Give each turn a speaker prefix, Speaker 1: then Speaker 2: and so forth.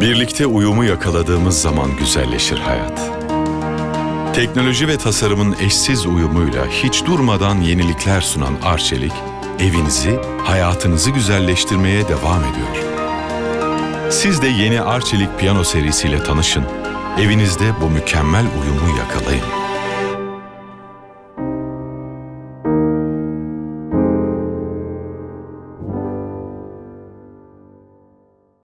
Speaker 1: Birlikte uyumu yakaladığımız zaman güzelleşir hayat. Teknoloji ve tasarımın eşsiz uyumuyla hiç durmadan yenilikler sunan Arçelik, evinizi, hayatınızı güzelleştirmeye devam ediyor. Siz de yeni Arçelik piyano serisiyle tanışın. Evinizde bu mükemmel uyumu yakalayın.